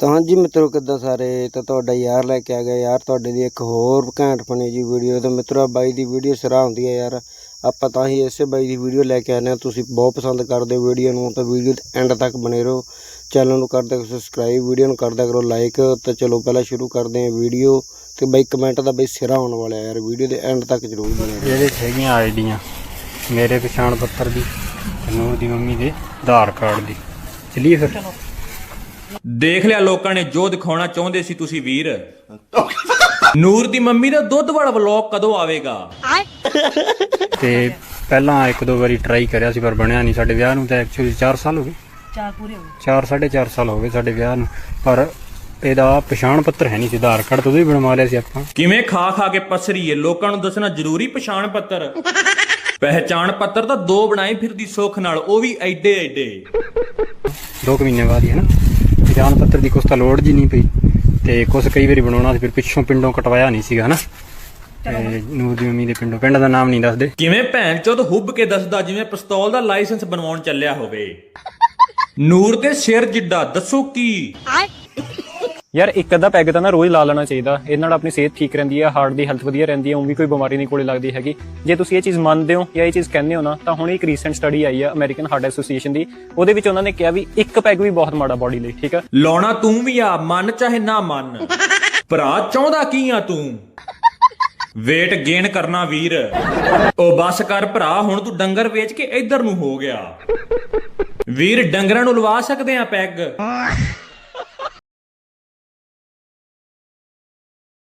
ਤਾਂ ਹਾਂਜੀ ਮਿੱਤਰੋ ਕਿੱਦਾਂ ਸਾਰੇ? ਤਾਂ ਤੁਹਾਡਾ ਯਾਰ ਲੈ ਕੇ ਆ ਗਿਆ ਯਾਰ, ਤੁਹਾਡੇ ਲਈ ਇੱਕ ਹੋਰ ਘੈਂਟ ਬਣੀ ਜੀ ਵੀਡੀਓ ਤਾਂ ਮਿੱਤਰੋ ਆਹ ਬਾਈ ਦੀ ਵੀਡੀਓ ਸਿਰਾ ਹੁੰਦੀ ਹੈ ਯਾਰ। ਆਪਾਂ ਤਾਂ ਹੀ ਇਸੇ ਬਾਈ ਦੀ ਵੀਡੀਓ ਲੈ ਕੇ ਆਨੇ ਆ ਤੁਸੀਂ ਬਹੁਤ ਪਸੰਦ ਕਰਦੇ ਹੋ ਵੀਡੀਓ ਨੂੰ, ਤਾਂ ਵੀਡੀਓ ਦੇ ਐਂਡ ਤੱਕ ਬਣੇ ਰਹੋ। ਚੈਨਲ ਨੂੰ ਕਰ ਦਿਓ ਸਬਸਕ੍ਰਾਈਬ ਵੀਡੀਓ ਨੂੰ ਕਰਦਾ ਕਰੋ ਲਾਈਕ ਤਾਂ ਚਲੋ ਪਹਿਲਾਂ ਸ਼ੁਰੂ ਕਰਦੇ ਹਾਂ ਵੀਡੀਓ ਤੇ ਬਾਈ ਕਮੈਂਟ ਦਾ ਬਾਈ ਸਿਰਾ ਆਉਣ ਵਾਲਾ ਯਾਰ। ਵੀਡੀਓ ਦੇ ਐਂਡ ਤੱਕ ਜ਼ਰੂਰ ਬਣੇ ਰਹੋ। ਇਹਦੇ 'ਚ ਹੈਗੀਆਂ ਆਈਡੀਆਂ। ਮੇਰੇ ਪਛਾਣ ਪੱਤਰ ਦੀ ਨੂਰ ਦੀ ਮੰਮੀ ਦੇ ਆਧਾਰ ਕਾਰਡ ਦੀ। ਚਲਿਏ ਫਿਰ। ਦੇਖ ਲਿਆ ਲੋਕਾਂ ਨੇ ਜੋ ਦਿਖਾਉਣਾ ਚਾਹੁੰਦੇ ਸੀ ਤੁਸੀਂ ਵੀਰ। ਨੂਰ ਦੀ ਮੰਮੀ ਦਾ ਦੁੱਧ ਵਾਲਾ ਵਲੌਗ ਕਦੋਂ ਆਵੇਗਾ? ਤੇ ਪਹਿਲਾਂ ਇੱਕ ਦੋ ਵਾਰੀ ਟਰਾਈ ਕਰਿਆ ਸੀ ਪਰ ਬਣਿਆ ਨਹੀਂ ਸਾਡੇ ਵਿਆਹ ਨੂੰ ਤਾਂ ਐਕਚੁਅਲੀ 4 ਸਾਲ ਹੋ ਗਏ। ਚਾਰ ਪੂਰੇ ਹੋ ਗਏ। 4 4.5 ਸਾਲ ਹੋ ਗਏ ਸਾਡੇ ਵਿਆਹ ਨੂੰ ਪਰ ਇਹਦਾ ਪਛਾਣ ਪੱਤਰ ਹੈ ਨਹੀਂ ਸੀ ਆਧਾਰ ਕਾਰਡ ਤੋਂ ਵੀ ਬਣਵਾ ਲਿਆ ਸੀ ਆਪਾਂ। ਕਿਵੇਂ ਖਾ ਖਾ ਕੇ ਪਸਰੀਏ ਲੋਕਾਂ ਨੂੰ ਦੱਸਣਾ ਜ਼ਰੂਰੀ ਪਛਾਣ ਪੱਤਰ। ਪਹਿਚਾਣ ਪੱਤਰ ਤਾਂ ਦੋ ਬਣਾਏ ਫਿਰਦੀ ਸੁੱਖ ਨਾਲ ਉਹ ਵੀ ਐਡੇ ਐਡੇ ਦੋ ਕੁ ਮਹੀਨੇ ਬਾਅਦ ਹੀ ਹੈ ਨਾ। ਪਛਾਣ ਪੱਤਰ ਦੀ ਕੁਛ ਤਾਂ ਲੋੜ ਜੀ ਨਹੀਂ ਪਈ। ਤੇ ਕੁਛ ਕਈ ਵਾਰੀ ਬਣਾਉਣਾ ਸੀ ਫਿਰ ਪਿੱਛੋਂ ਪਿੰਡੋਂ ਕਟਵਾਇਆ ਨਹੀਂ ਸੀਗਾ ਹਨਾ। ਤੇ ਨੂਰ ਦੀ ਮੰਮੀ ਦੇ ਪਿੰਡੋਂ ਪਿੰਡ ਦਾ ਨਾਮ ਨਹੀਂ ਦੱਸਦੇ। ਕਿਵੇਂ ਭੈਣ ਚੋਦ ਹੁੱਬ ਕੇ ਦੱਸਦਾ ਜਿਵੇਂ ਪਿਸਤੌਲ ਦਾ ਲਾਇਸੈਂਸ ਬਣਵਾਉਣ ਚੱਲਿਆ ਹੋਵੇ? ਨੂਰ ਦੇ ਸਿਰ ਜਿੱਡਾ ਦੱਸੋ ਕੀ? ਯਾਰ ਇੱਕ ਅੱਧਾ ਪੈਗ ਤਾਂ ਨਾ ਰੋਜ਼ ਲਾ ਲੈਣਾ ਚਾਹੀਦਾ। ਇਹਦੇ ਨਾਲ ਆਪਣੀ ਸਿਹਤ ਠੀਕ ਰਹਿੰਦੀ ਹੈ ਹਾਰਟ ਦੀ ਹੈਲਥ ਵਧੀਆ ਰਹਿੰਦੀ ਹੈ ਉਹ ਵੀ ਕੋਈ ਬਿਮਾਰੀ ਨਹੀਂ ਕੋਲੇ ਲੱਗਦੀ ਹੈਗੀ। ਜੇ ਤੁਸੀਂ ਇਹ ਚੀਜ਼ ਮੰਨਦੇ ਹੋ ਜਾਂ ਇਹ ਚੀਜ਼ ਕਹਿੰਦੇ ਹੋ ਨਾ, ਤਾਂ ਹੁਣ ਇੱਕ ਰੀਸੈਂਟ ਸਟੱਡੀ ਆਈ ਹੈ ਅਮਰੀਕਨ ਹਾਰਟ ਐਸੋਸੀਏਸ਼ਨ ਦੀ। ਉਹਦੇ ਵਿੱਚ ਉਹਨਾਂ ਨੇ ਕਿਹਾ ਵੀ ਇੱਕ ਪੈਗ ਵੀ ਬਹੁਤ ਮਾੜਾ ਬਾਡੀ ਲਈ, ਠੀਕ ਹੈ ਲਾਉਣਾ ਤੂੰ ਵੀ ਆ, ਮਨ ਚਾਹੇ ਨਾ ਮੰਨ। ਭਰਾ, ਚਾਹੁੰਦਾ ਕੀ ਆ ਤੂੰ? ਵੇਟ ਗੇਨ ਕਰਨਾ ਵੀਰ। ਉਹ ਬਸ ਕਰ ਭਰਾ, ਹੁਣ ਤੂੰ ਡੰਗਰ ਵੇਚ ਕੇ ਇੱਧਰ ਨੂੰ ਹੋ ਗਿਆ। ਵੀਰ, ਡੰਗਰਾਂ ਨੂੰ ਲਵਾ ਸਕਦੇ ਆ ਪੈਗ?